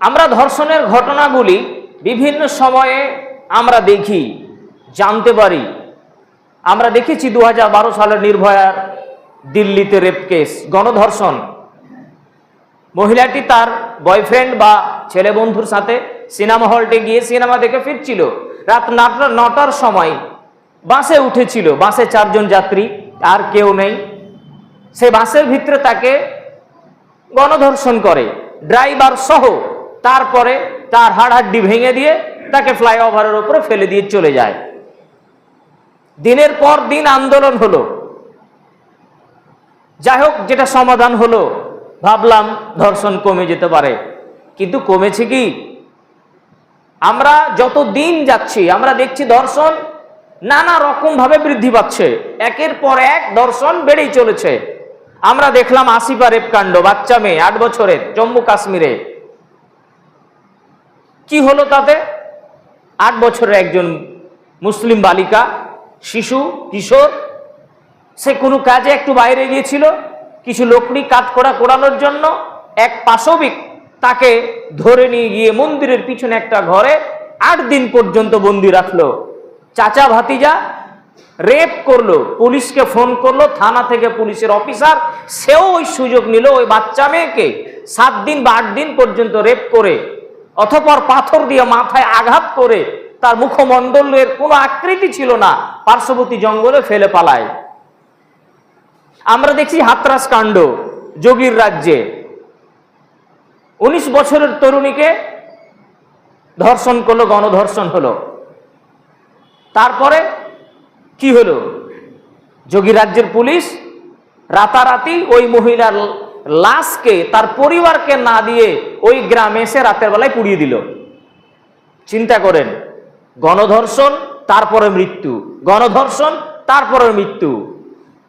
আমরা ধর্ষণের ঘটনাগুলি বিভিন্ন সময়ে আমরা দেখি, জানতে পারি। আমরা দেখেছি দু হাজার বারো সালের নির্ভয়ার দিল্লিতে রেপ কেস গণধর্ষণ। মহিলাটি তার বয়ফ্রেন্ড বা ছেলে বন্ধুর সাথে সিনেমা হলটে গিয়ে সিনেমা দেখে ফিরছিল। রাত নটা নটার সময় বাসে উঠেছিল, বাসে চারজন যাত্রী, আর কেউ নেই। সে বাসের ভিতরে তাকে গণধর্ষণ করে, ড্রাইভার সহ তারপরে তার হাড়হাড্ডি ভেঙে দিয়ে তাকে ফ্লাইওভারের ওপরে ফেলে দিয়ে চলে যায়। দিনের পর দিন আন্দোলন হলো। যাই হোক, যেটা সমাধান হলো, ভাবলাম ধর্ষণ কমে যেতে পারে। কিন্তু কমেছে কি? আমরা যত দিন যাচ্ছি, আমরা দেখছি ধর্ষণ নানা রকম ভাবে বৃদ্ধি পাচ্ছে। একের পর এক ধর্ষণ বেড়েই চলেছে। আমরা দেখলাম আসিফা রেপ কাণ্ড, বাচ্চা মেয়ে, আট বছরের, জম্মু কাশ্মীরে। কি হলো তাতে? আট বছরের একজন মুসলিম বালিকা, শিশু, কিশোর, সে কোনো কাজে একটু বাইরে গিয়েছিল, কিছু লোকড়ি করা কোড়ানোর জন্য এক পাশবিক তাকে ধরে নিয়ে গিয়ে মন্দিরের পিছনে একটা ঘরে আট দিন পর্যন্ত বন্দি রাখল। চাচা ভাতিজা রেপ করল, পুলিশকে ফোন করল, থানা থেকে পুলিশের অফিসার সেও ওই সুযোগ নিল ওই বাচ্চা মেয়েকে। সাত দিন বা আট দিন পর্যন্ত রেপ করে অথপর পাথর দিয়ে মাথায় আঘাত করে তার মুখমণ্ডলের কোনো আকৃতি ছিল না, পার্শ্ববর্তী জঙ্গলে ফেলে পালায়। আমরা দেখছি হাতরাস কাণ্ড, যোগীর রাজ্যে। উনিশ বছরের তরুণীকে ধর্ষণ করল, গণধর্ষণ হলো। তারপরে কি হলো? যোগী রাজ্যের পুলিশ রাতারাতি ওই মহিলার লাশকে, তার পরিবারকে না দিয়ে ওই গ্রামে এসে রাতের বেলায় পুড়িয়ে দিল। চিন্তা করেন, গণধর্ষণ তারপরে মৃত্যু। গণধর্ষণ তারপরে মৃত্যু।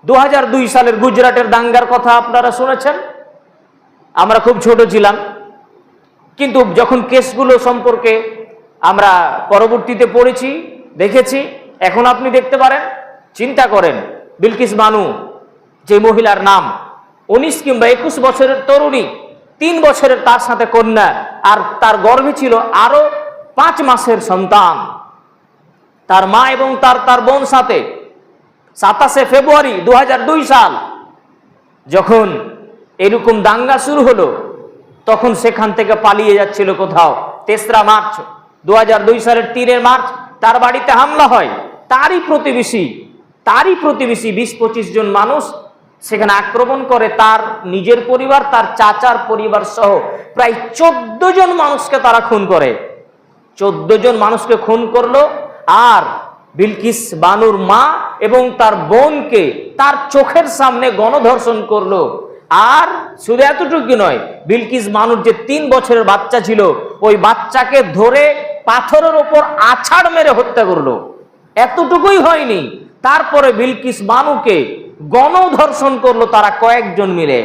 দু হাজার দুই সালের গুজরাটের দাঙ্গার কথা আপনারা শুনেছেন? আমরা খুব ছোট ছিলাম। কিন্তু যখন কেসগুলো সম্পর্কে আমরা পরবর্তীতে পড়েছি, দেখেছি, এখন আপনি দেখতে পারেন, চিন্তা করেন, বিলকিস বানু, যে মহিলার নাম উনিশ কিংবা একুশ বছরের তরুণী, তিন বছরের তার সাথে কন্যা, আর তার গর্ভে ছিল আরও পাঁচ মাসের সন্তান। তার মা এবং তার তার বোন সাথে সাতাশে ফেব্রুয়ারি দু হাজার দুই সাল যখন এরকম দাঙ্গা শুরু হলো, তখন সেখান থেকে পালিয়ে যাচ্ছিল কোথাও তেসরা মার্চ দু হাজার দুই সালের তিনের মার্চ। তার বাড়িতে হামলা হয়। তারই প্রতিবেশী তারই প্রতিবেশী বিশ পঁচিশ জন মানুষ সেখানে আক্রমণ করে তার নিজের পরিবার, তার চাচার পরিবার সহ প্রায় চোদ্দ জন মানুষকে তারা খুন করে। চোদ্দ জন মানুষকে খুন করল আর বিলকিস বানুর মা এবং তার বোনকে তার চোখের সামনে গণধর্ষণ করল। আর শুধু এতটুকু নয়, বিলকিস মানুষ যে তিন বছরের বাচ্চা ছিল, ওই বাচ্চাকে ধরে পাথরের ওপর আছাড় মেরে হত্যা করল। এতটুকুই হয়নি। তারপরে বিলকিস বানুকে গণধর্ষণ করল তারা কয়েকজন মিলে।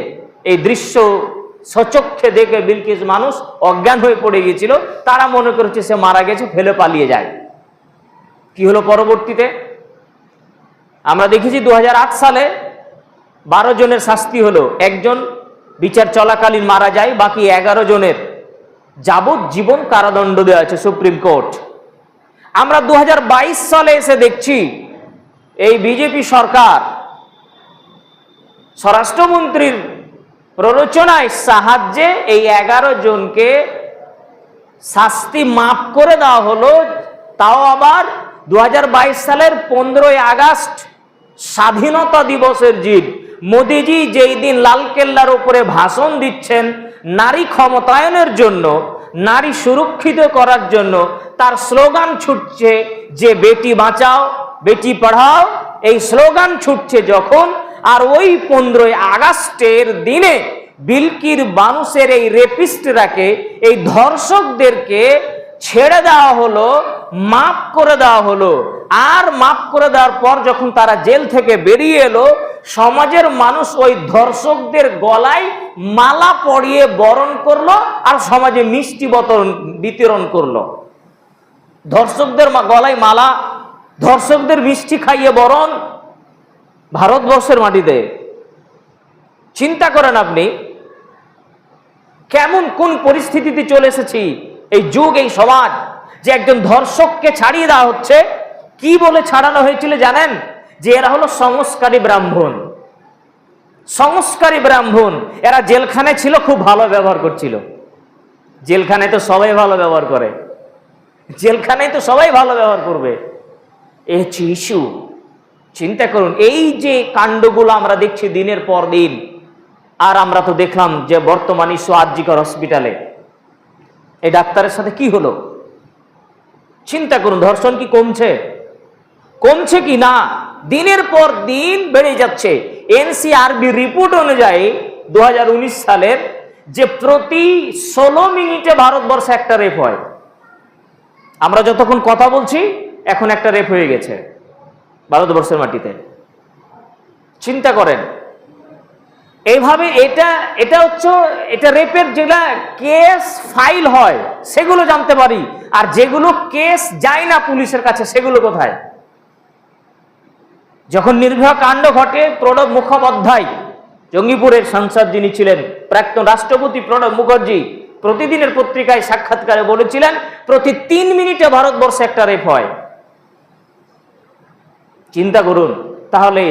এই দৃশ্য সচক্ষে দেখে বিলকিস মানুষ অজ্ঞান হয়ে পড়ে গিয়েছিল। তারা মনে করেছে সে মারা গেছে, ফেলে পালিয়ে যায়। কি হলো পরবর্তীতে? আমরা দেখেছি দু হাজার আট সালে বারো জনের শাস্তি হলো। একজন বিচার চলাকালীন মারা যায়, বাকি এগারো জনের যাবজ্জীবন কারাদণ্ড দেওয়া আছে সুপ্রিম কোর্ট। আমরা দু হাজার বাইশ সালে এসে দেখছি, এই বিজেপি সরকার স্বরাষ্ট্রমন্ত্রীর প্ররোচনায় সাহায্যে এই এগারো জনকে শাস্তি মাফ করে দেওয়া হলো। তাও আবার দু হাজার বাইশ সালের পনেরোই আগস্ট স্বাধীনতা দিবসের দিন মোদিজি যেই দিন লালকেল্লার উপরে ভাষণ দিচ্ছেন নারী ক্ষমতায়নের জন্য, নারী সুরক্ষিত করার জন্য, তার স্লোগান ছুটছে যে, বেটি বাঁচাও, বেটি পড়াও। এই স্লোগান ছুটছে যখন আর ওই পনেরোই আগস্টের দিনে বিলকির মানুষের এই রেপিস্টরাকে, এই ধর্ষকদেরকে ছেড়ে দেওয়া হলো, মাফ করে দেওয়া হলো। আর মাফ করে দেওয়ার পর যখন তারা জেল থেকে বেরিয়ে এলো, সমাজের মানুষ ওই ধর্ষকদের গলায় মালা পরিয়ে বরণ করল আর সমাজে মিষ্টি বতরণ বিতরণ করল। ধর্ষকদের গলায় মালা, ধর্ষকদের মিষ্টি খাইয়ে বরণ ভারতবর্ষের মাটিতে চিন্তা করেন আপনি, কেমন কোন পরিস্থিতিতে চলে এসেছি, এই যুগ, এই সমাজ, যে একজন ধর্ষককে ছাড়িয়ে দেওয়া হচ্ছে, কি বলে ছাড়ানো হয়েছিল জানেন? যে এরা হলো সংস্কারী ব্রাহ্মণ। সংস্কারী ব্রাহ্মণ, এরা জেলখানে ছিল, খুব ভালো ব্যবহার করছিল। জেলখানায় তো সবাই ভালো ব্যবহার করে। জেলখানায় তো সবাই ভালো ব্যবহার করবে। এ হচ্ছে ইস্যু চিন্তা করুন, এই যে কাণ্ডগুলো আমরা দেখছি দিনের পর দিন, আর আমরা তো দেখলাম যে বর্তমান ইস্যু হসপিটালে, এই ডাক্তারের সাথে কি হলো? চিন্তা করুন, ধর্ষণ কি কমছে? কমছে কি না? দিনের পর দিন বেড়ে যাচ্ছে। এনসিআরবি রিপোর্ট অনুযায়ী দু হাজার উনিশ সালের যে প্রতি ষোলো মিনিটে ভারতবর্ষে একটা রেপ হয়। আমরা যতক্ষণ কথা বলছি, এখন একটা রেপ হয়ে গেছে। ভারতবর্ষের মাটিতে। চিন্তা করেন। এইভাবে এটা এটা হচ্ছে, এটা রেপের যেগুলা কেস ফাইল হয়, সেগুলো জানতে পারি। আর যেগুলো কেস যায় না পুলিশের কাছে, সেগুলো কোথায়? যখন নির্ভয়া কাণ্ড ঘটে, প্রণব মুখোপাধ্যায়, জঙ্গিপুরের সাংসদ যিনি ছিলেন, প্রাক্তন রাষ্ট্রপতি প্রণব মুখার্জি, প্রতিদিনের পত্রিকায় সাক্ষাৎকারে বলেছিলেন, প্রতি তিন মিনিটে ভারতবর্ষে একটা রেপ হয়। চিন্তা করুন। তাহলে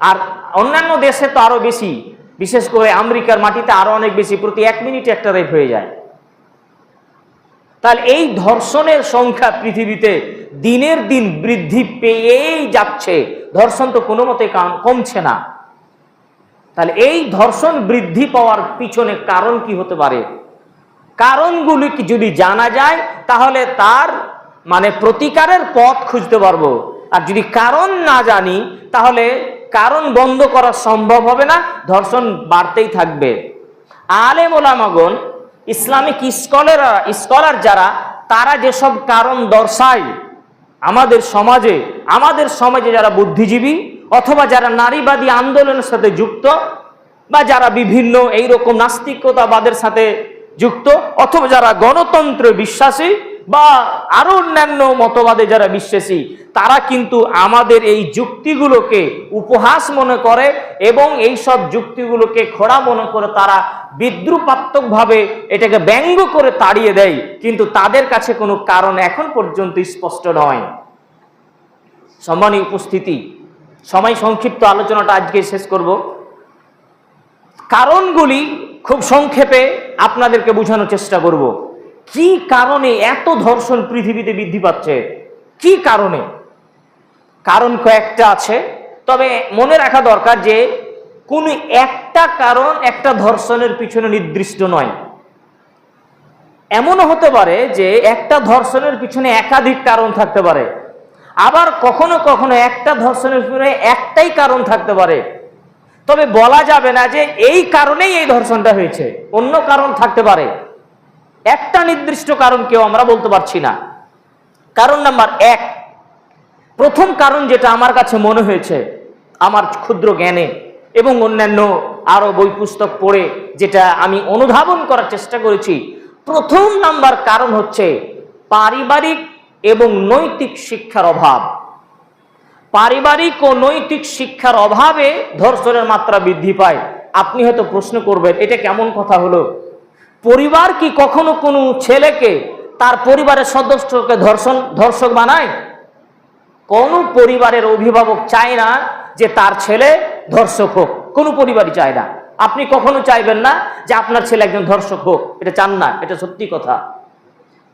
আর অন্যান্য দেশে তো আরও বেশি, বিশেষ করে আমেরিকার মাটিতে আরও অনেক বেশি, প্রতি এক মিনিটে একটা রেপ হয়ে যায়। তাহলে এই ধর্ষণের সংখ্যা পৃথিবীতে দিনের দিন বৃদ্ধি পেয়েই যাচ্ছে। ধর্ষণ তো কোনো মতে কমছে না। তাহলে এই ধর্ষণ বৃদ্ধি পাওয়ার পিছনে কারণ কি হতে পারে? কারণগুলি যদি জানা যায়, তাহলে তার মানে প্রতিকারের পথ খুঁজতে পারব। আর যদি কারণ না জানি, তাহলে কারণ বন্ধ করা সম্ভব হবে না, ধর্ষণ বাড়তেই থাকবে। আলেম ওলামাগন ইসলামিক স্কলার স্কলার যারা, তারা যেসব কারণ দর্শায়, আমাদের সমাজে আমাদের সমাজে যারা বুদ্ধিজীবী, অথবা যারা নারীবাদী আন্দোলনের সাথে যুক্ত, বা যারা বিভিন্ন এইরকম নাস্তিকতাবাদের সাথে যুক্ত, অথবা যারা গণতন্ত্রে বিশ্বাসী বা আরও অন্যান্য মতবাদে যারা বিশ্বাসী, তারা কিন্তু আমাদের এই যুক্তিগুলোকে উপহাস মনে করে এবং এই সব যুক্তিগুলোকে খোড়া মনে করে তারা বিদ্রুপাত্মকভাবে এটাকে ব্যঙ্গ করে তাড়িয়ে দেয়, কিন্তু তাদের কাছে কোনো কারণ এখন পর্যন্ত স্পষ্ট নয়। সম্মানীয় উপস্থিতি, সময় সংক্ষিপ্ত আলোচনাটা আজকে শেষ করব। কারণগুলি খুব সংক্ষেপে আপনাদেরকে বোঝানোর চেষ্টা করব। কি কারণে এত ধর্ষণ পৃথিবীতে বৃদ্ধি পাচ্ছে? কি কারণে? কারণ কয়েকটা আছে, তবে মনে রাখা দরকার যে কোন একটা কারণ একটা ধর্ষণের পিছনে নির্দিষ্ট নয়। এমনও হতে পারে যে একটা ধর্ষণের পিছনে একাধিক কারণ থাকতে পারে। আবার কখনো কখনো একটা ধর্ষণের পিছনে একটাই কারণ থাকতে পারে। তবে বলা যাবে না যে এই কারণেই এই ধর্ষণটা হয়েছে, অন্য কারণ থাকতে পারে। একটা নির্দিষ্ট কারণ কেউ আমরা বলতে পারছি না। কারণ নাম্বার এক, প্রথম কারণ যেটা আমার কাছে মনে হয়েছে, আমার ক্ষুদ্র জ্ঞানে এবং অন্যান্য আরও বই পুস্তক পড়ে যেটা আমি অনুধাবন করার চেষ্টা করেছি, প্রথম নাম্বার কারণ হচ্ছে পারিবারিক এবং নৈতিক শিক্ষার অভাব। পারিবারিক ও নৈতিক শিক্ষার অভাবে ধর্ষণের মাত্রা বৃদ্ধি পায়। আপনি হয়তো প্রশ্ন করবেন, এটা কেমন কথা হলো? পরিবার কি কখনো কোনো ছেলেকে তার পরিবারের সদস্যকে ধর্ষণ, ধর্ষক বানায়? কোন পরিবারের অভিভাবক চায় না যে তার ছেলে ধর্ষক হোক। কোনো পরিবারই চায় না। আপনি কখনো চাইবেন না যে আপনার ছেলে একজন ধর্ষক হোক? এটা চান না, এটা সত্যি কথা।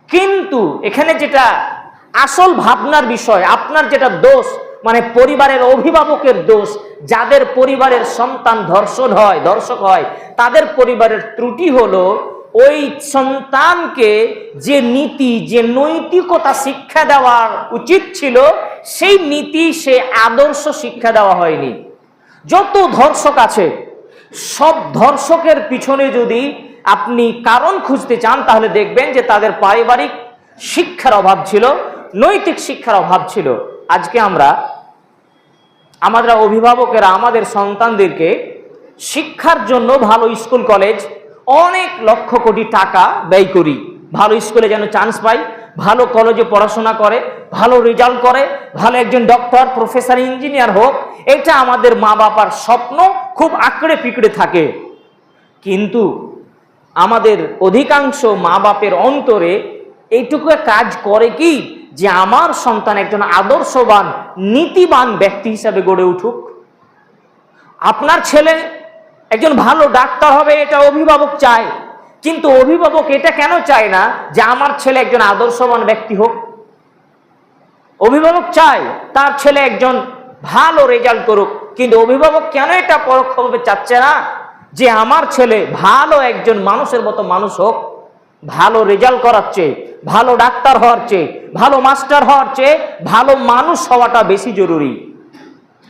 কিন্তু এখানে যেটা আসল ভাবনার বিষয়, আপনার যেটা দোষ মানে পরিবারের অভিভাবকের দোষ, যাদের পরিবারের সন্তান ধর্ষণ হয়, ধর্ষক হয়, তাদের পরিবারের ত্রুটি হলো ওই সন্তানকে যে নীতি, যে নৈতিকতা শিক্ষা দেওয়ার উচিত ছিল, সেই নীতি, সে আদর্শ শিক্ষা দেওয়া হয়নি। যত ধর্ষক আছে, সব ধর্ষকের পিছনে যদি আপনি কারণ খুঁজতে চান, তাহলে দেখবেন যে তাদের পারিবারিক শিক্ষার অভাব ছিল, নৈতিক শিক্ষার অভাব ছিল। আজকে আমরা, আমাদের অভিভাবকেরা আমাদের সন্তানদেরকে শিক্ষার জন্য ভালো স্কুল, কলেজ অনেক লক্ষ কোটি টাকা ব্যয় করি। ভালো স্কুলে যেন চান্স পাই, ভালো কলেজে পড়াশোনা করে, ভালো রেজাল্ট করে, ভালো একজন ডক্টর প্রফেসর ইঞ্জিনিয়ার হোক, এটা আমাদের মা বাবার স্বপ্ন খুব আঁকড়ে পিকড়ে থাকে। কিন্তু আমাদের অধিকাংশ মা বাপের অন্তরে এইটুকু কাজ করে কি, যে আমার সন্তান একজন আদর্শবান, নীতিবান ব্যক্তি হিসাবে গড়ে উঠুক। আপনার ছেলে একজন ভালো ডাক্তার হবে, এটা অভিভাবক চায়। কিন্তু অভিভাবক এটা কেন চায় না যে আমার ছেলে একজন আদর্শবান ব্যক্তি হোক? অভিভাবক চায় তার ছেলে একজন ভালো রেজাল্ট করুক, কিন্তু অভিভাবক কেন এটা পরোক্ষভাবে চাচ্ছে না? যে আমার ছেলে ভালো একজন মানুষের মতো মানুষ হোক, ভালো রেজাল্ট করার চেয়ে ভালো ডাক্তার হওয়ার চেয়ে, ভালো মাস্টার হওয়ার চেয়ে ভালো মানুষ হওয়াটা বেশি জরুরি।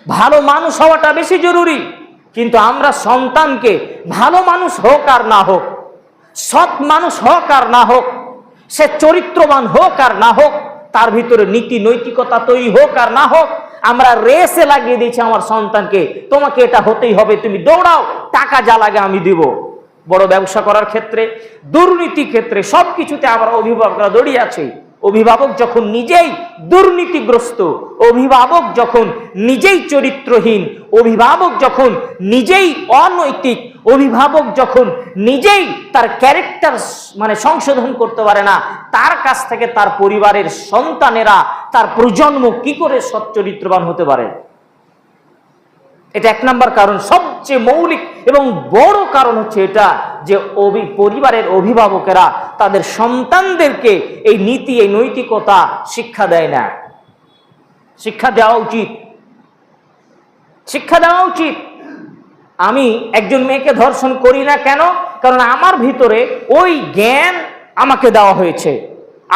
ভালো মানুষ হওয়াটা বেশি জরুরি। কিন্তু আমরা সন্তানকে ভালো মানুষ হোক আর না হোক, সৎ মানুষ হোক আর না হোক, সে চরিত্রবান হোক আর না হোক, তার ভিতরে নীতি নৈতিকতা তৈরি হোক আর না হোক, আমরা রেসে লাগিয়ে দিয়েছি আমার সন্তানকে, তোমাকে এটা হতেই হবে, তুমি দৌড়াও, টাকা যা লাগে আমি দিব। বড় ব্যবসা করার ক্ষেত্রে দুর্নীতি ক্ষেত্রে সব কিছুতে আমরা অভিভাবকরা দৌড়িয়ে আছে। অভিভাবক যখন নিজেই দুর্নীতিগ্রস্ত, অভিভাবক যখন নিজেই চরিত্রহীন, অভিভাবক যখন নিজেই অনৈতিক, অভিভাবক যখন নিজেই তার ক্যারেক্টার মানে সংশোধন করতে পারে না, তার কাছ থেকে তার পরিবারের সন্তানেরা, তার প্রজন্ম কি করে সচ্চরিত্রবান হতে পারে? এটা এক নাম্বার কারণ। সবচেয়ে মৌলিক এবং বড় কারণ হচ্ছে এটা যে অভি পরিবারের অভিভাবকেরা তাদের সন্তানদেরকে এই নীতি, এই নৈতিকতা শিক্ষা দেয় না। শিক্ষা দেওয়া উচিত। শিক্ষা দেওয়া উচিত। আমি একজন মেয়েকে ধর্ষণ করি না কেন? কারণ আমার ভিতরে ওই জ্ঞান আমাকে দেওয়া হয়েছে।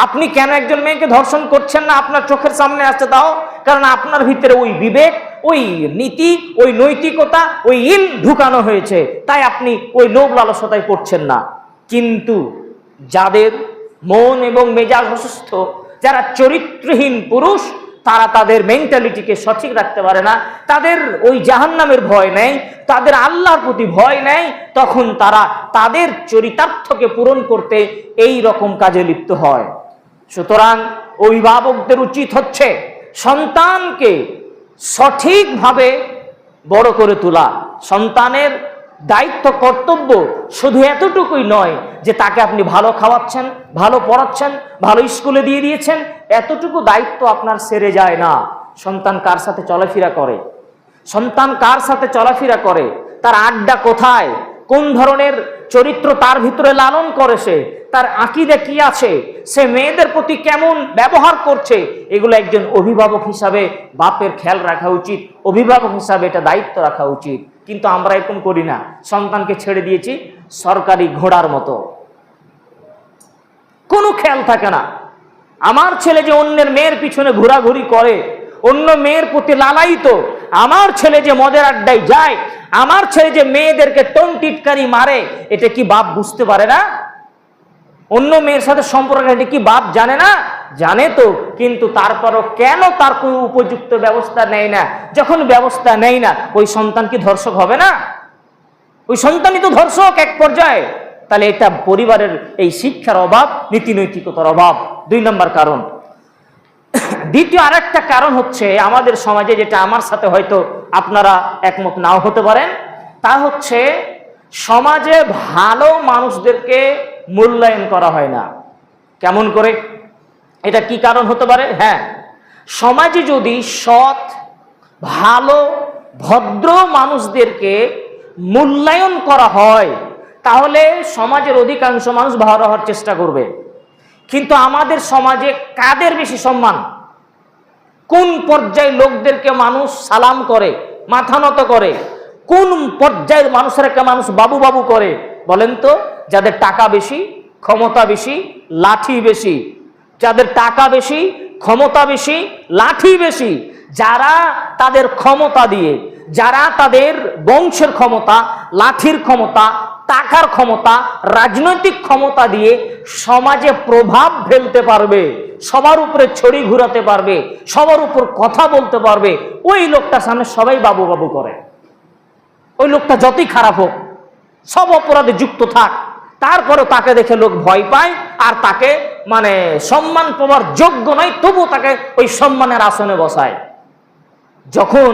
আপনি কেন একজন মেয়েকে ধর্ষণ করছেন না? আপনার চোখের সামনে আসতে দাও। কারণ আপনার ভিতরে ওই বিবেক ওই নীতি, ওই নৈতিকতা, ওই ইল ঢুকানো হয়েছে। তাই আপনি ওই লোভ লালসতায় পড়ছেন না। কিন্তু যাদের মন এবং মেজাজ অসুস্থ, যারা চরিত্রহীন পুরুষ, তারা তাদের মেন্টালিটিকে সঠিক রাখতে পারে না। তাদের ওই জাহান্নামের ভয় নেই, তাদের আল্লাহর প্রতি ভয় নেই, তখন তারা তাদের চরিতার্থকে পূরণ করতে এই রকম কাজে লিপ্ত হয়। সুতরাং অভিভাবকদের উচিত হচ্ছে সন্তানকে সঠিকভাবে বড় করে তোলা। সন্তানের দায়িত্ব, কর্তব্য শুধু এতটুকুই নয় যে তাকে আপনি ভালো খাওয়াচ্ছেন, ভালো পড়াচ্ছেন, ভালো স্কুলে দিয়ে দিয়েছেন, এতটুকু দায়িত্ব আপনার সেরে যায় না। সন্তান কার সাথে চলাফেরা করে? সন্তান কার সাথে চলাফেরা করে? তার আড্ডা কোথায়? কোন ধরনের চরিত্র তার ভিতরে লালন করে সে? তার আকিদে কি আছে? সে মেয়েদের প্রতি কেমন ব্যবহার করছে? এগুলো একজন অভিভাবক হিসাবে বাপের খেয়াল রাখা উচিত। অভিভাবক হিসাবে এটা দায়িত্ব রাখা উচিত। কিন্তু আমরা এরকম করি না। সন্তানকে ছেড়ে দিয়েছি সরকারি ঘোড়ার মতো। কোনো খেয়াল থাকে না। আমার ছেলে যে অন্যের মেয়ের পিছনে ঘোরাঘুরি করে, অন্য মেয়ের প্রতি লালায়িত, আমার ছেলে যে মদের আড্ডায় যায় আমার ছেলে যে মেয়েদেরকে টন টিটকারি মারে, এটা কি বাপ বুঝতে পারে না? অন্য মেয়ের সাথে সম্পর্ক এটা কি বাপ জানে না? জানে তো, কিন্তু তারপরও কেন তার কোনো উপযুক্ত ব্যবস্থা নেয় না? যখন ব্যবস্থা নেয় না, ওই সন্তান কি ধর্ষক হবে না? ওই সন্তানই তো ধর্ষক এক পর্যায়ে। তাহলে এটা পরিবারের এই শিক্ষার অভাব নীতি নৈতিকতার অভাব। দুই নম্বর কারণ। দ্বিতীয় আরেকটা কারণ হচ্ছে, আমাদের সমাজে যেটা আমার সাথে হয়তো আপনারা একমত নাও হতে পারেন। তা হচ্ছে, সমাজে ভালো মানুষদেরকে মূল্যায়ন করা হয় না। কেমন করে? এটা কি কারণ হতে পারে? হ্যাঁ সমাজে যদি সৎ, ভালো, ভদ্র মানুষদেরকে মূল্যায়ন করা হয়, তাহলে সমাজের অধিকাংশ মানুষ ভালো হওয়ার চেষ্টা করবে। কিন্তু আমাদের সমাজে কাদের বেশি সম্মান? কোন পর্যায়ে লোকদেরকে মানুষ সালাম করে, মাথা নত করে? কোন পর্যায়ের মানুষেরকে মানুষ বাবু বাবু করে? বলেন তো, যাদের টাকা বেশি, ক্ষমতা বেশি, লাঠি বেশি। যাদের টাকা বেশি, ক্ষমতা বেশি, লাঠি বেশি। যারা তাদের ক্ষমতা দিয়ে, যারা তাদের বংশের ক্ষমতা, লাঠির ক্ষমতা, টাকার ক্ষমতা, রাজনৈতিক ক্ষমতা দিয়ে সমাজে প্রভাব ফেলতে পারবে। সবার উপরে ছড়ি ঘুরাতে পারবে, সবার উপর কথা বলতে পারবে। ওই লোকটার সামনে সবাই বাবু বাবু করে। ওই লোকটা যতই খারাপ হোক, সব অপরাধে যুক্ত থাক। তারপরে তাকে দেখে লোক ভয় পায় আর তাকে মানে সম্মান পাওয়ার যোগ্য নয় তবু তাকে ওই সম্মানের আসনে বসায়। যখন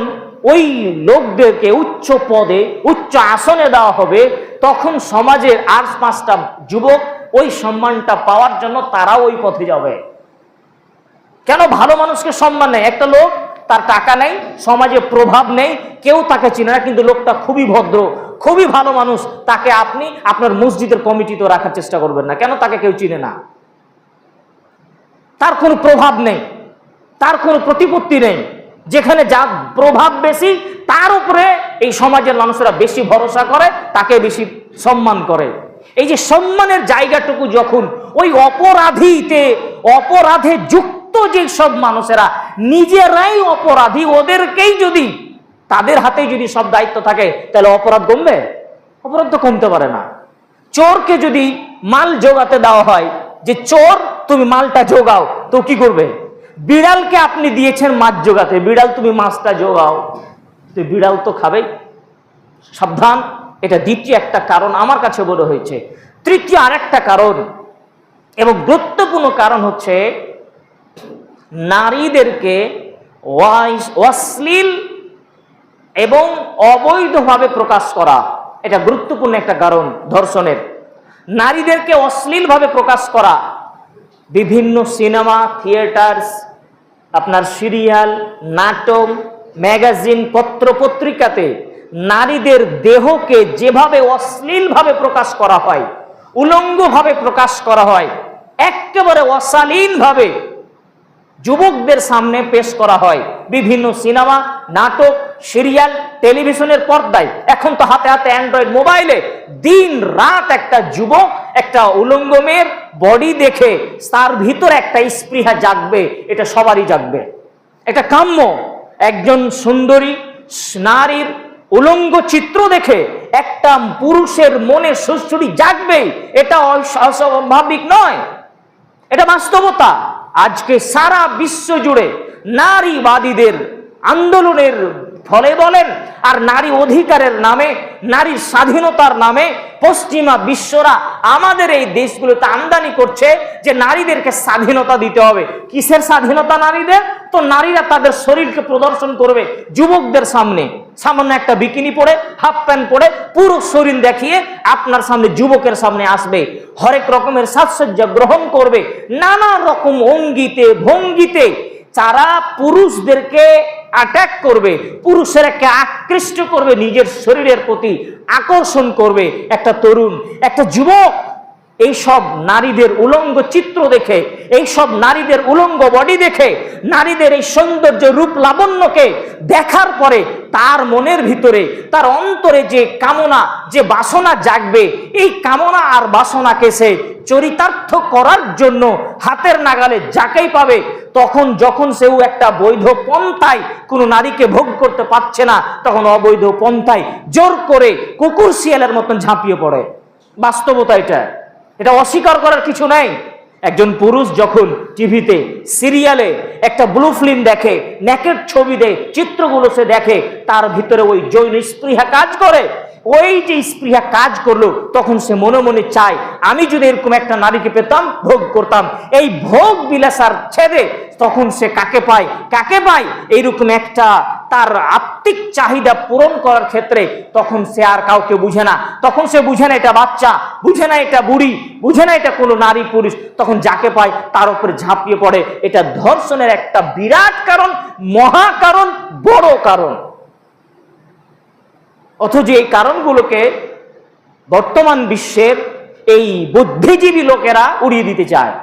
ওই লোকদেরকে উচ্চ পদে, উচ্চ আসনে দেওয়া হবে, তখন সমাজের আর পাঁচটা যুবক ওই সম্মানটা পাওয়ার জন্য তারা ওই পথে যাবে। কেন ভালো মানুষকে সম্মান নেই? একটা লোক, তার টাকা নেই, সমাজে প্রভাব নেই, কেউ তাকে চিনে না, কিন্তু লোকটা খুবই ভদ্র, খুবই ভালো মানুষ। তাকে আপনি আপনার মসজিদের কমিটিতে রাখার চেষ্টা করবেন না। কেন তাকে কেউ চিনে না? তার কোনো প্রভাব নেই, তার কোনো প্রতিপত্তি নেই। যেখানে যা প্রভাব বেশি, তার উপরে এই সমাজের মানুষেরা বেশি ভরসা করে, তাকে বেশি সম্মান করে। এই যে সম্মানের জায়গাটুকু যখন ওই অপরাধীতে, অপরাধে যুক্ত যে সব মানুষেরা, নিজেরাই অপরাধী, ওদেরকেই যদি তাদের হাতেই যদি সব দায়িত্ব থাকে, তাহলে অপরাধ কমবে? অপরাধ তো কমতে পারে না। চোরকে যদি মাল জোগাতে দেওয়া হয়, যে চোর, তুমি মালটা জোগাও, তো কি করবে? বিড়ালকে আপনি দিয়েছেন মাছ জোগাতে, বিড়াল তুমি মাছটা জোগাও, তো বিড়াল তো খাবেই। সাবধান, এটা দ্বিতীয় একটা কারণ আমার কাছে বলে হয়েছে। তৃতীয় আরেকটা কারণ, এবং গুরুত্বপূর্ণ কারণ হচ্ছে নারীদেরকে অশ্লীল এবং অবৈধভাবে প্রকাশ করা, এটা গুরুত্বপূর্ণ একটা কারণ ধর্ষণের। নারীদেরকে অশ্লীলভাবে প্রকাশ করা, বিভিন্ন সিনেমা, থিয়েটার্স, আপনার সিরিয়াল, নাটক, ম্যাগাজিন পত্র পত্রিকাতে নারীদের দেহকে যেভাবে অশ্লীলভাবে প্রকাশ করা হয়, উলঙ্গভাবে প্রকাশ করা হয়, একেবারে অশালীনভাবে যুবকদের সামনে পেশ করা হয়। বিভিন্ন সিনেমা, নাটক, সিরিয়াল, টেলিভিশনের পর্দায়। এখন তো হাতে হাতে অ্যান্ড্রয়েড মোবাইলে দিন রাত একটা যুবক, একটা উলঙ্গ মেয়ের বডি দেখে তার ভিতরে একটা স্পৃহা জাগবে, এটা সবারই জাগবে। এটা কাম্য, একজন সুন্দরী, নারীর উলঙ্গ চিত্র দেখে একটা পুরুষের মনে সুশ্রুরি জাগবে এটা অস- অস্বাভাবিক নয়। এটা বাস্তবতা। আজকে সারা বিশ্ব জুড়ে নারীবাদীদের আন্দোলনের ফলে বলেন, আর নারী অধিকারের নামে, নারীর স্বাধীনতার নামে পশ্চিমা বিশ্বরা আমাদের এই দেশগুলোতে আমদানি করছে যে নারীদেরকে স্বাধীনতা দিতে হবে। কিসের স্বাধীনতা নারীদের? তো নারীরা তাদের শরীরকে প্রদর্শন করবে যুবকদের সামনে। সামান্য একটা বিকিনি পরে, হাফ প্যান্ট পরে, পুরো শরীর দেখিয়ে আপনার সামনে যুবকের সামনে আসবে। হরেক রকমের সাজসজ্জা গ্রহণ করবে। নানা রকম অঙ্গিতে, ভঙ্গিতে যারা পুরুষদেরকে অ্যাটাক করবে, পুরুষেরাকে আকৃষ্ট করবে, নিজের শরীরের প্রতি আকর্ষণ করবে। একটা তরুণ, একটা যুবক, এইসব নারীদের উলঙ্গ চিত্র দেখে এই সব নারীদের উলঙ্গ বডি দেখে, নারীদের এই সৌন্দর্য রূপ লাবণ্যকে দেখার পরে তার মনের ভিতরে, তার অন্তরে যে কামনা, যে বাসনা জাগবে, এই কামনা আর বাসনাকে সে চরিতার্থ করার জন্য হাতের নাগালে যাকেই পাবে, তখন যখন সেও একটা বৈধ পন্থায় কোনো নারীকে ভোগ করতে পারছে না, তখন অবৈধ পন্থায় জোর করে কুকুর শিয়ালের মতন ঝাঁপিয়ে পড়ে। বাস্তবতা এটা। এটা অস্বীকার করার কিছু নাই। একজন পুরুষ যখন টিভিতে সিরিয়ালে একটা ব্লু ফিল্ম দেখে নেকের ছবি দেয় চিত্রগুলো সে দেখে, তার ভিতরে ওই জৈন স্পৃহা কাজ করে। ওই যে স্পৃহা কাজ করল, তখন সে মনে মনে চায়, আমি যদি এরকম একটা নারীকে পেতাম, ভোগ করতাম, এই ভোগ বিলাসার ছেড়ে তখন সে কাকে পায়? কাকে পায়? এইরকম একটা তার আত্মিক চাহিদা পূরণ করার ক্ষেত্রে তখন সে আর কাউকে বুঝে না। তখন সে বুঝে না এটা বাচ্চা, বুঝে না এটা বুড়ি, বুঝে না এটা কোনো নারী পুরুষ। তখন যাকে পায়, তার উপরে ঝাঁপিয়ে পড়ে। এটা ধর্ষণের একটা বিরাট কারণ, মহা কারণ, বড় কারণ। অথচ এই কারণগুলোকে বর্তমান বিশ্বের এই বুদ্ধিজীবী লোকেরা উড়িয়ে দিতে চায়।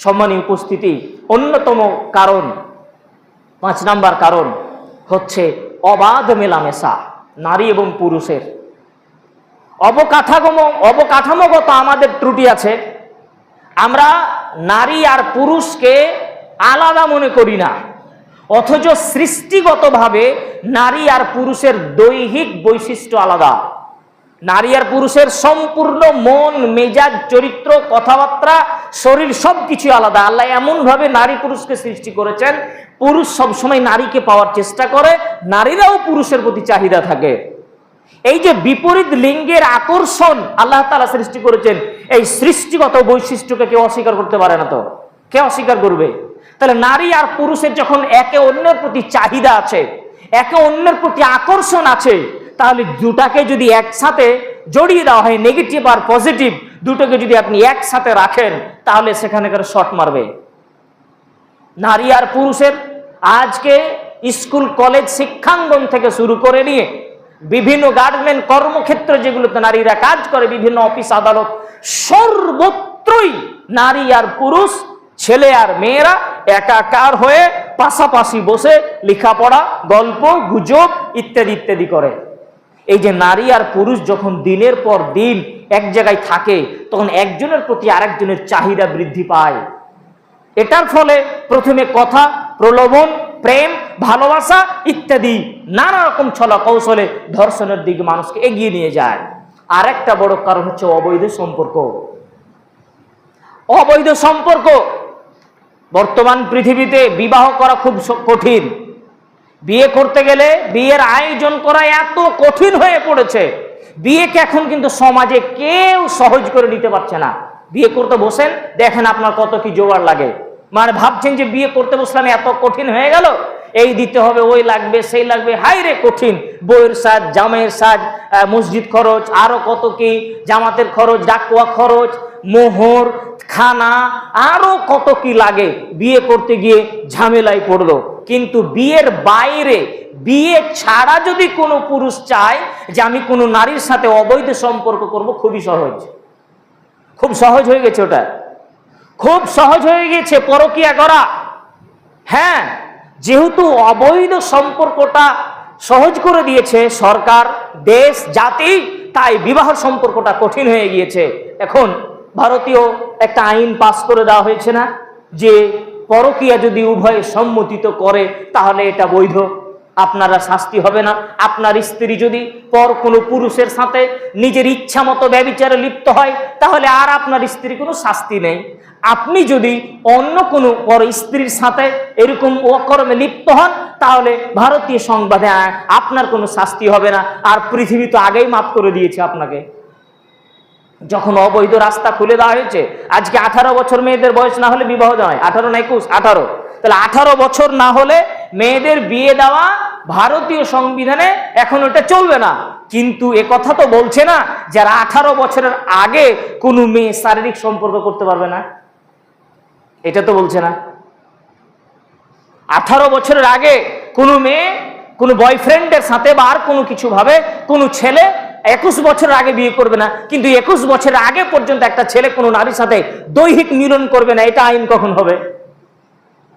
সম্মানীয় উপস্থিতি, অন্যতম কারণ, পাঁচ নাম্বার কারণ হচ্ছে অবাধ মেলামেশা, নারী এবং পুরুষের। অবকাঠাগম অবকাঠামোগত আমাদের ত্রুটি আছে। আমরা নারী আর পুরুষকে আলাদা মনে করি না। অথচ সৃষ্টিগতভাবে নারী আর পুরুষের দৈহিক বৈশিষ্ট্য আলাদা। নারী আর পুরুষের সম্পূর্ণ মন, মেজাজ, চরিত্র, কথাবার্তা, শরীর সব কিছু আলাদা। আল্লাহ এমনভাবে নারী পুরুষকে সৃষ্টি করেছেন, পুরুষ সবসময় নারীকে পাওয়ার চেষ্টা করে, নারীরাও পুরুষের প্রতি চাহিদা থাকে। এই যে বিপরীত লিঙ্গের আকর্ষণ আল্লাহ তালা সৃষ্টি করেছেন, এই সৃষ্টিগত বৈশিষ্ট্যকে কেউ অস্বীকার করতে পারে না তো। কে অস্বীকার করবে? তাহলে নারী আর পুরুষের যখন একে অন্যের প্রতি চাহিদা আছে, একে অন্যের প্রতি আকর্ষণ আছে, তাহলে দুটাকে যদি একসাথে জড়িয়ে দেওয়া হয় নেগেটিভ আর পজিটিভ দুটোকে যদি আপনি একসাথে রাখেন, তাহলে সেখানে করে শট মারবে। নারী আর পুরুষের আজকে স্কুল, কলেজ, শিক্ষাঙ্গন থেকে শুরু করে নিয়ে বিভিন্ন গার্মেন্ট কর্মক্ষেত্র যেগুলোতে নারীরা কাজ করে, বিভিন্ন অফিস, আদালত, সর্বত্রই নারী আর পুরুষ, ছেলে আর মেয়েরা একাকার হয়ে পাশাপাশি বসে লেখাপড়া, গল্প, গুজব ইত্যাদি ইত্যাদি করে। এই যে নারী আর পুরুষ যখন দিনের পর দিন এক জায়গায় থাকে, তখন একজনের প্রতি আরেকজনের চাহিদা বৃদ্ধি পায়। এটার ফলে প্রথমে কথা, প্রলোভন, প্রেম, ভালোবাসা ইত্যাদি নানা রকম ছলা কৌশলে ধর্ষণের দিকে মানুষকে এগিয়ে নিয়ে যায়। আর একটা বড় কারণ হচ্ছে অবৈধ সম্পর্ক। অবৈধ সম্পর্ক বর্তমান পৃথিবীতে বিবাহ করা খুব কঠিন। বিয়ে করতে গেলে বিয়ের আয়োজন করা এত কঠিন হয়ে পড়েছে। বিয়েকে এখন কিন্তু সমাজে কেউ সহজ করে নিতে পারছে না। বিয়ে করতে বসেন, দেখেন আপনার কত কি জোগাড় লাগে। মানে ভাবছেন যে বিয়ে করতে বসলাম এত কঠিন হয়ে গেল? এই দিতে হবে, ওই লাগবে, সেই লাগবে। হাই রে কঠিন। বইয়ের সাজ জামের সাজ মসজিদ খরচ, আরও কত কি জামাতের খরচ, ডাকুয়া খরচ মোহর, খানা, আরও কত কি লাগে। বিয়ে করতে গিয়ে ঝামেলায় পড়ল। কিন্তু বিয়ের বাইরে, বিয়ে ছাড়া যদি কোনো পুরুষ চায় যে আমি কোনো নারীর সাথে অবৈধ সম্পর্ক করব, খুবই সহজ। খুব সহজ হয়ে গেছে ওটা। খুব সহজ হয়ে গেছে, পরকিয়া করা। হ্যাঁ যেহেতু অবৈধ সম্পর্কটা সহজ করে দিয়েছে সরকার, দেশ, জাতি, তাই বিবাহ সম্পর্কটা কঠিন হয়ে গিয়েছে। এখন ভারতীয় একটা আইন পাস করে দেওয়া হয়েছে না? যে পরকিয়া যদি উভয়ে সম্মতিত করে, তাহলে এটা বৈধ। আপনারা শাস্তি হবে না। আপনার স্ত্রী যদি পর কোনো পুরুষের সাথে নিজের ইচ্ছা মতো ব্যবিচারে লিপ্ত হয়, তাহলে আর আপনার স্ত্রী কোনো শাস্তি নেই। আপনি যদি অন্য কোনো পর স্ত্রীর সাথে এরকম অকর্মে লিপ্ত হন, তাহলে ভারতীয় সংবাদে আপনার কোনো শাস্তি হবে না। আর পৃথিবী তো আগেই মাফ করে দিয়েছে আপনাকে। যখন অবৈধ রাস্তা খুলে দেওয়া হয়েছে, আজকে আঠারো বছর মেয়েদের বয়স না হলে বিবাহ দেওয়া হয়। আঠারো না একুশ, আঠারো। তাহলে আঠারো বছর না হলে মেয়েদের বিয়ে দেওয়া ভারতীয় সংবিধানে এখন ওটা চলবে না। কিন্তু এ কথা তো বলছে না, যারা আঠারো বছরের আগে কোনো মেয়ে শারীরিক সম্পর্ক করতে পারবে না। এটা তো বলছে না। আঠারো বছরের আগে কোনো মেয়ে, কোনো বয়ফ্রেন্ডের সাথে বা আর কোনো কিছু ভাবে কোনো ছেলে একুশ বছরের আগে বিয়ে করবে না, কিন্তু একুশ বছরের আগে পর্যন্ত একটা ছেলে কোনো নারীর সাথে দৈহিক মিলন করবে না, এটা আইন কখন হবে?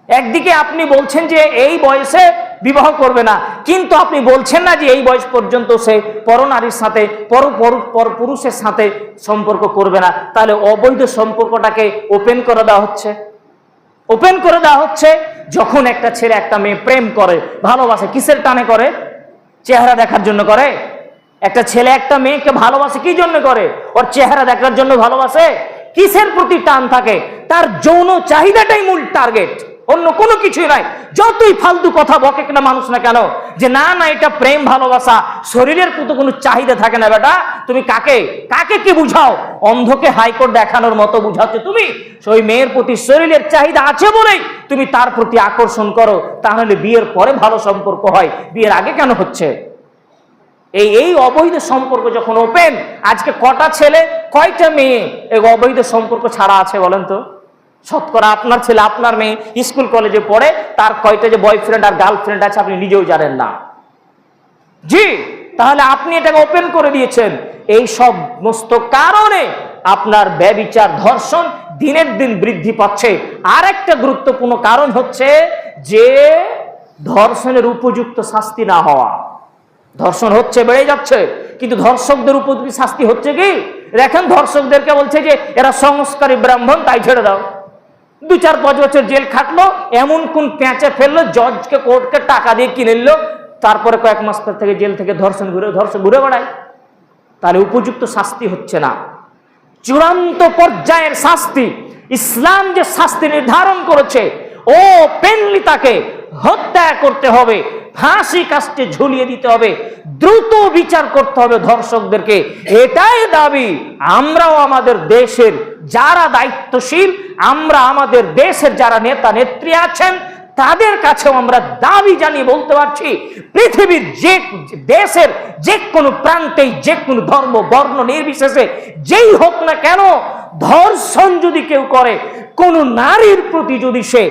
একদিকে আপনি বলছেন যে এই বয়সে বিবাহ করবে না, কিন্তু আপনি বলছেন না যে এই বয়স পর্যন্ত সে পরনারীর সাথে, পর পর- পর পুরুষের সাথে সম্পর্ক করবে না। তাহলে অবৈধ সম্পর্কটাকে ওপেন করে দেওয়া হচ্ছে। ওপেন করে দেওয়া হচ্ছে যখন একটা ছেলে একটা মেয়ে প্রেম করে, ভালোবাসে, কিসের টানে করে? চেহারা দেখার জন্য করে? একটা ছেলে, একটা মেয়েকে ভালোবাসে কি জন্য করে? ওর চেহারা দেখার জন্য ভালোবাসে? কিসের প্রতি টান থাকে? তার যৌন চাহিদাটাই মূল টার্গেট অন্য কোনো কিছুই নাই। যতই ফালতু কথা বকে কিনা মানুষ না কেন, যে না না, এটা প্রেম, ভালোবাসা, শরীরের প্রতি কোনো চাহিদা থাকে না বেটা। তুমি কাকে? কাকে কি বুঝাও? অন্ধকে হাইকোর্ট দেখানোর মতো বুঝাচ্ছ তুমি? ওই মেয়ের প্রতি শরীরের চাহিদা আছে বলেই তুমি তার প্রতি আকর্ষণ করো। তাহলে বিয়ের পরে ভালো সম্পর্ক হয়। বিয়ের আগে কেন হচ্ছে? এই এই অবৈধ সম্পর্ক যখন ওপেন, আজকে কটা ছেলে, কয়টা মেয়ে এই অবৈধ সম্পর্ক ছাড়া আছে বলেন তো? শতকরা আপনার ছেলে, আপনার মেয়ে স্কুল, কলেজে পড়ে, তার কয়টা যে বয়ফ্রেন্ড আর গার্লফ্রেন্ড আছে আপনি নিজেও জানেন না। জি, তাহলে আপনি এটাকে ওপেন করে দিয়েছেন। এই সমস্ত কারণে আপনার ব্যবিচার ধর্ষণ দিনের দিন বৃদ্ধি পাচ্ছে। আর একটা গুরুত্বপূর্ণ কারণ হচ্ছে যে ধর্ষণের উপযুক্ত শাস্তি না হওয়া। ধর্ষণ হচ্ছে, বেড়ে যাচ্ছে। কিন্তু ধর্ষকদের উপযুক্ত শাস্তি হচ্ছে কি? দেখেন ধর্ষকদেরকে বলছে যে, এরা সংস্কারী ব্রাহ্মণ, তাই ছেড়ে দাও। দু চার পাঁচ বছর জেল খাটলো, এমন কোন পেঁচে ফেলল, জজকে, কোর্টকে টাকা দিয়ে কিনে নিল, তারপরে কয়েক মাস পর থেকে জেল থেকে ধর্ষণ ঘুরে ধর্ষণ ঘুরে বেড়ায়। তাহলে উপযুক্ত শাস্তি হচ্ছে না। চূড়ান্ত পর্যায়ের শাস্তি, ইসলাম যে শাস্তি নির্ধারণ করেছে, ও পেনলি তাকে হত্যা করতে হবে। ফাঁসি কাস্টে ঝুলিয়ে দিতে হবে, দ্রুত বিচার করতে হবে ধর্ষকদেরকে। এটাই দাবি, আমরাও আমাদের দেশের যারা দায়িত্বশীল, আমরা আমাদের দেশের যারা নেতা, নেত্রী আছেন, তাদের কাছেও আমরা দাবি জানিয়ে বলতে পারছি, পৃথিবীর যে দেশের যে কোনো প্রান্তেই যে কোনো ধর্ম, বর্ণ নির্বিশেষে যেই হোক না কেন, ধর্ষণ যদি কেউ করে, কোন নারীর প্রতি যদি সে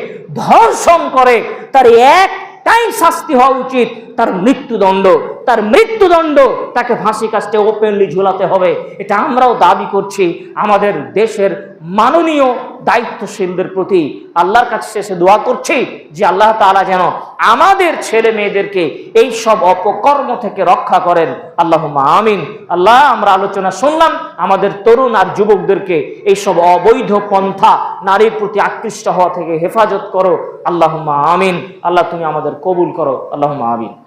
ধর্ষণ করে, তার একটাই শাস্তি হওয়া উচিত তার মৃত্যুদণ্ড। তার মৃত্যুদণ্ড তাকে ফাঁসি কাস্টে ওপেনলি ঝুলাতে হবে। এটা আমরাও দাবি করছি আমাদের দেশের মাননীয় দায়িত্বশীলদের প্রতি। আল্লাহর কাছে শেষে দোয়া করছি যে আল্লাহ তাআলা যেন আমাদের ছেলে মেয়েদেরকে এই সব অপকর্ম থেকে রক্ষা করেন। আল্লাহ আমিন। আল্লাহ, আমরা আলোচনা শুনলাম, আমাদের তরুণ আর যুবকদেরকে এই সব অবৈধ পন্থা নারীর প্রতি আকৃষ্ট হওয়া থেকে হেফাজত করো। আল্লাহ আমিন। আল্লাহ, তুমি আমাদের কবুল করো। আল্লাহ আমিন।